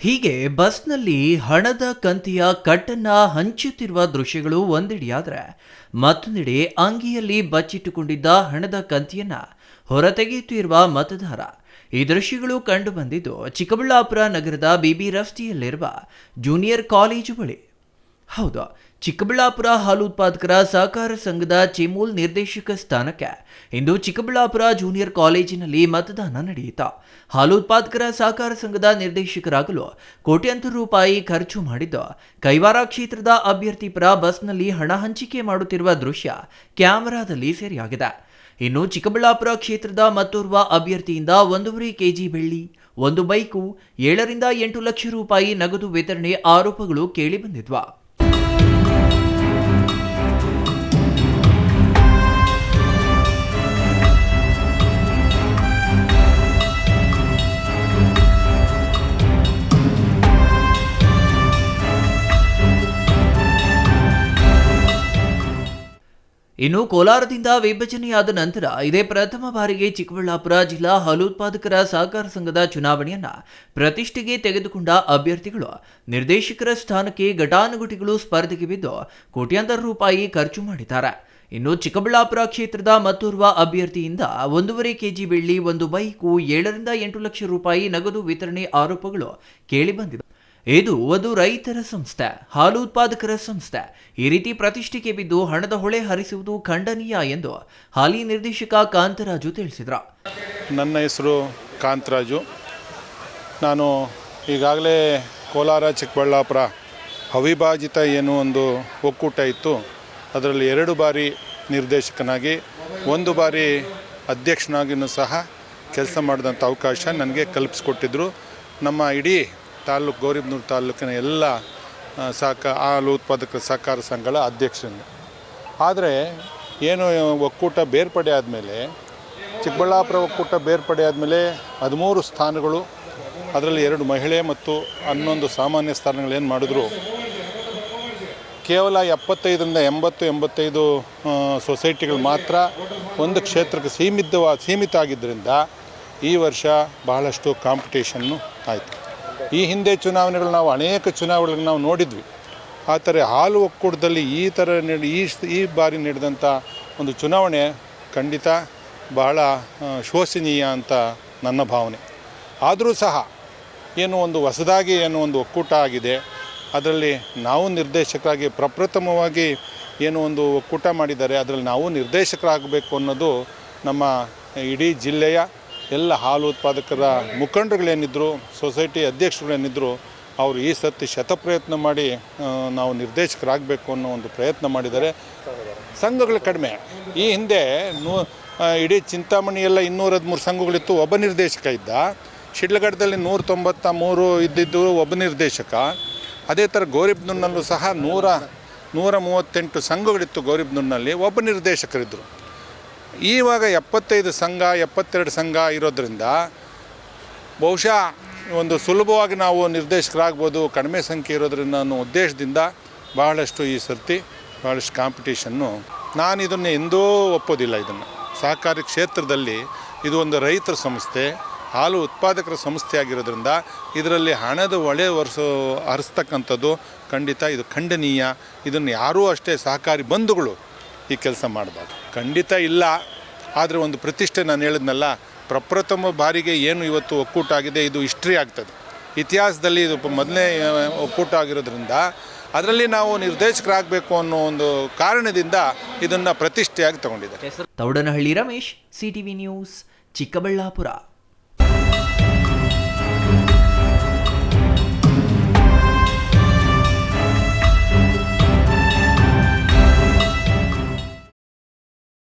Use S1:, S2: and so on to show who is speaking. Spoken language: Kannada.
S1: ಹೀಗೆ ಬಸ್ನಲ್ಲಿ ಹಣದ ಕಂತಿಯ ಕಟ್ಟನ್ನ ಹಂಚುತ್ತಿರುವ ದೃಶ್ಯಗಳು ಒಂದೆಡೆಯಾದರೆ, ಮತ್ತೊಂದೆಡೆ ಅಂಗಿಯಲ್ಲಿ ಬಚ್ಚಿಟ್ಟುಕೊಂಡಿದ್ದ ಹಣದ ಕಂತಿಯನ್ನ ಹೊರತೆಗೆಯುತ್ತಿರುವ ಮತದಾರ. ಈ ದೃಶ್ಯಗಳು ಕಂಡು ಬಂದಿದ್ದು ಚಿಕ್ಕಬಳ್ಳಾಪುರ ನಗರದ ಬಿಬಿ ರಸ್ತೆಯಲ್ಲಿರುವ ಜೂನಿಯರ್ ಕಾಲೇಜು ಬಳಿ. ಹೌದು ಚಿಕ್ಕಬಳ್ಳಾಪುರ ಹಾಲು ಉತ್ಪಾದಕರ ಸಹಕಾರ ಸಂಘದ ಚಿಮೂಲ್ ನಿರ್ದೇಶಕ ಸ್ಥಾನಕ್ಕೆ ಇಂದು ಚಿಕ್ಕಬಳ್ಳಾಪುರ ಜೂನಿಯರ್ ಕಾಲೇಜಿನಲ್ಲಿ ಮತದಾನ ನಡೆಯಿತು. ಹಾಲು ಉತ್ಪಾದಕರ ಸಹಕಾರ ಸಂಘದ ನಿರ್ದೇಶಕರಾಗಲು ಕೋಟ್ಯಂತರ ರೂಪಾಯಿ ಖರ್ಚು ಮಾಡಿದ್ದು, ಕೈವಾರ ಕ್ಷೇತ್ರದ ಅಭ್ಯರ್ಥಿ ಪರ ಬಸ್ನಲ್ಲಿ ಹಣ ಹಂಚಿಕೆ ಮಾಡುತ್ತಿರುವ ದೃಶ್ಯ ಕ್ಯಾಮೆರಾದಲ್ಲಿ ಸೆರೆಯಾಗಿದೆ. ಇನ್ನು ಚಿಕ್ಕಬಳ್ಳಾಪುರ ಕ್ಷೇತ್ರದ ಮತ್ತೋರ್ವ ಅಭ್ಯರ್ಥಿಯಿಂದ ಒಂದೂವರೆ ಕೆಜಿ ಬೆಳ್ಳಿ, ಒಂದು ಬೈಕು, ಏಳರಿಂದ ಎಂಟು ಲಕ್ಷ ರೂಪಾಯಿ ನಗದು ವಿತರಣೆ ಆರೋಪಗಳು ಕೇಳಿಬಂದಿದ್ವಾ ಇನ್ನು ಕೋಲಾರದಿಂದ ವಿಭಜನೆಯಾದ ನಂತರ ಇದೇ ಪ್ರಥಮ ಬಾರಿಗೆ ಚಿಕ್ಕಬಳ್ಳಾಪುರ ಜಿಲ್ಲಾ ಹಾಲುತ್ಪಾದಕರ ಸಹಕಾರ ಸಂಘದ ಚುನಾವಣೆಯನ್ನ ಪ್ರತಿಷ್ಠೆಗೆ ತೆಗೆದುಕೊಂಡ ಅಭ್ಯರ್ಥಿಗಳು ನಿರ್ದೇಶಕರ ಸ್ಥಾನಕ್ಕೆ ಘಟಾನುಘಟಿಗಳು ಸ್ಪರ್ಧೆಗೆ ಬಿದ್ದು ಕೋಟ್ಯಾಂತರ ರೂಪಾಯಿ ಖರ್ಚು ಮಾಡಿದ್ದಾರೆ. ಇನ್ನು ಚಿಕ್ಕಬಳ್ಳಾಪುರ ಕ್ಷೇತ್ರದ ಮತ್ತೋರ್ವ ಅಭ್ಯರ್ಥಿಯಿಂದ ಒಂದೂವರೆ ಕೆಜಿ ಬೆಳ್ಳಿ, ಒಂದು ಬೈಕು, ಏಳರಿಂದ ಎಂಟು ಲಕ್ಷ ರೂಪಾಯಿ ನಗದು ವಿತರಣೆ ಆರೋಪಗಳು ಕೇಳಿಬಂದಿವೆ ಇದು ಒಂದು ರೈತರ ಸಂಸ್ಥೆ, ಹಾಲು ಉತ್ಪಾದಕರ ಸಂಸ್ಥೆ. ಈ ರೀತಿ ಪ್ರತಿಷ್ಠೆಗೆ ಬಿದ್ದು ಹಣದ ಹೊಳೆ ಹರಿಸುವುದು ಖಂಡನೀಯ ಎಂದು ಹಾಲಿ ನಿರ್ದೇಶಕ ಕಾಂತರಾಜು ತಿಳಿಸಿದರು.
S2: ನನ್ನ ಹೆಸರು ಕಾಂತರಾಜು. ನಾನು ಈಗಾಗಲೇ ಕೋಲಾರ, ಚಿಕ್ಕಬಳ್ಳಾಪುರ ಅವಿಭಾಜಿತ ಏನು ಒಂದು ಒಕ್ಕೂಟ ಇತ್ತು. ಅದರಲ್ಲಿ ಎರಡು ಬಾರಿ ನಿರ್ದೇಶಕನಾಗಿ, ಒಂದು ಬಾರಿ ಅಧ್ಯಕ್ಷನಾಗಿಯೂ ಸಹ ಕೆಲಸ ಮಾಡಿದಂಥ ಅವಕಾಶ ನನಗೆ ಕಲ್ಪಿಸ್ಕೊಟ್ಟಿದ್ರು. ನಮ್ಮ ಇಡೀ ತಾಲೂಕು ಗೌರಿಬ್ನೂರು ತಾಲೂಕಿನ ಎಲ್ಲ ಸಹಕ ಹಾಲು ಉತ್ಪಾದಕರ ಸಹಕಾರ ಸಂಘಗಳ ಅಧ್ಯಕ್ಷರಿಂದ ಆದರೆ ಏನು ಒಕ್ಕೂಟ ಬೇರ್ಪಡೆ ಆದಮೇಲೆ, ಚಿಕ್ಕಬಳ್ಳಾಪುರ ಒಕ್ಕೂಟ ಬೇರ್ಪಡೆ ಆದಮೇಲೆ ಹದಿಮೂರು ಸ್ಥಾನಗಳು, ಅದರಲ್ಲಿ ಎರಡು ಮಹಿಳೆ ಮತ್ತು ಹನ್ನೊಂದು ಸಾಮಾನ್ಯ ಸ್ಥಾನಗಳೇನು ಮಾಡಿದ್ರು? ಕೇವಲ ಎಪ್ಪತ್ತೈದರಿಂದ ಎಂಬತ್ತು, ಎಂಬತ್ತೈದು ಸೊಸೈಟಿಗಳು ಮಾತ್ರ ಒಂದು ಕ್ಷೇತ್ರಕ್ಕೆ ಸೀಮಿತವಾದ ಸೀಮಿತ ಆಗಿದ್ದರಿಂದ ಈ ವರ್ಷ ಬಹಳಷ್ಟು ಕಾಂಪಿಟೇಷನ್ನು ಆಯಿತು. ಈ ಹಿಂದೆ ಚುನಾವಣೆಗಳು ನಾವು ಅನೇಕ ಚುನಾವಣೆಗಳನ್ನ ನಾವು ನೋಡಿದ್ವಿ. ಆ ಥರ ಹಾಲು ಒಕ್ಕೂಟದಲ್ಲಿ ಈ ಥರ ಈ ಈ ಬಾರಿ ನಡೆದಂಥ ಒಂದು ಚುನಾವಣೆ ಖಂಡಿತ ಬಹಳ ಶೋಷನೀಯ ಅಂತ ನನ್ನ ಭಾವನೆ. ಆದರೂ ಸಹ ಏನು ಒಂದು ಹೊಸದಾಗಿ ಏನು ಒಂದು ಒಕ್ಕೂಟ ಆಗಿದೆ, ಅದರಲ್ಲಿ ನಾವು ನಿರ್ದೇಶಕರಾಗಿ ಪ್ರಪ್ರಥಮವಾಗಿ ಏನು ಒಂದು ಒಕ್ಕೂಟ ಮಾಡಿದ್ದಾರೆ, ಅದರಲ್ಲಿ ನಾವು ನಿರ್ದೇಶಕರಾಗಬೇಕು ಅನ್ನೋದು ನಮ್ಮ ಇಡೀ ಜಿಲ್ಲೆಯ ಎಲ್ಲ ಹಾಲು ಉತ್ಪಾದಕರ ಮುಖಂಡರುಗಳೇನಿದ್ದರು ಸೊಸೈಟಿ ಅಧ್ಯಕ್ಷರುಗಳೇನಿದ್ದರು ಅವರು ಈ ಸತಿ ಶತಪ್ರಯತ್ನ ಮಾಡಿ ನಾವು ನಿರ್ದೇಶಕರಾಗಬೇಕು ಅನ್ನೋ ಒಂದು ಪ್ರಯತ್ನ ಮಾಡಿದ್ದಾರೆ. ಸಂಘಗಳು ಕಡಿಮೆ. ಈ ಹಿಂದೆ ನೂ ಇಡೀ ಚಿಂತಾಮಣಿ ಎಲ್ಲ ಇನ್ನೂರ ಹದಿಮೂರು ಸಂಘಗಳಿತ್ತು, ಒಬ್ಬ ನಿರ್ದೇಶಕ ಇದ್ದ. ಶಿಡ್ಲಘಟ್ಟದಲ್ಲಿ ನೂರ ತೊಂಬತ್ತ ಮೂರು ಇದ್ದಿದ್ದು ಒಬ್ಬ ನಿರ್ದೇಶಕ. ಅದೇ ಥರ ಗೌರಿಬ್ನೂರ್ನಲ್ಲೂ ಸಹ ನೂರ ನೂರ ಮೂವತ್ತೆಂಟು ಸಂಘಗಳಿತ್ತು ಗೌರಿಬ್ನೂರ್ನಲ್ಲಿ, ಒಬ್ಬ ನಿರ್ದೇಶಕರಿದ್ದರು ಈವಾಗ ಎಪ್ಪತ್ತೈದು ಸಂಘ, ಎಪ್ಪತ್ತೆರಡು ಸಂಘ ಇರೋದ್ರಿಂದ ಬಹುಶಃ ಒಂದು ಸುಲಭವಾಗಿ ನಾವು ನಿರ್ದೇಶಕರಾಗ್ಬೋದು, ಕಡಿಮೆ ಸಂಖ್ಯೆ ಇರೋದ್ರಿಂದ ಅನ್ನೋ ಉದ್ದೇಶದಿಂದ ಬಹಳಷ್ಟು ಈ ಸರ್ತಿ ಬಹಳಷ್ಟು ಕಾಂಪಿಟೇಷನ್ನು ನಾನು ಇದನ್ನು ಎಂದೂ ಒಪ್ಪೋದಿಲ್ಲ ಇದನ್ನು. ಸಹಕಾರಿ ಕ್ಷೇತ್ರದಲ್ಲಿ ಇದು ಒಂದು ರೈತರ ಸಂಸ್ಥೆ, ಹಾಲು ಉತ್ಪಾದಕರ ಸಂಸ್ಥೆ ಆಗಿರೋದ್ರಿಂದ ಇದರಲ್ಲಿ ಹಣದ ಒಳೆ ವರ್ಷ ಹರಿಸ್ತಕ್ಕಂಥದ್ದು ಖಂಡಿತ ಇದು ಖಂಡನೀಯ. ಇದನ್ನು ಯಾರೂ ಅಷ್ಟೇ ಸಹಕಾರಿ ಬಂಧುಗಳು ಈ ಕೆಲಸ ಮಾಡಬಾರ್ದು. ಖಂಡಿತ ಇಲ್ಲ. ಆದರೆ ಒಂದು ಪ್ರತಿಷ್ಠೆ ನಾನು ಹೇಳಿದ್ನಲ್ಲ, ಪ್ರಪ್ರಥಮ ಬಾರಿಗೆ ಏನು ಇವತ್ತು ಒಕ್ಕೂಟ ಆಗಿದೆ, ಇದು ಹಿಸ್ಟ್ರಿ ಆಗ್ತದೆ. ಇತಿಹಾಸದಲ್ಲಿ ಇದು ಮೊದಲನೇ ಒಕ್ಕೂಟ ಆಗಿರೋದ್ರಿಂದ ಅದರಲ್ಲಿ ನಾವು ನಿರ್ದೇಶಕರಾಗಬೇಕು ಅನ್ನೋ ಒಂದು ಕಾರಣದಿಂದ ಇದನ್ನು ಪ್ರತಿಷ್ಠೆಯಾಗಿ ತಗೊಂಡಿದ್ದಾರೆ.
S1: Taudanahalli Ramesh, CTV news, Chikkaballapur.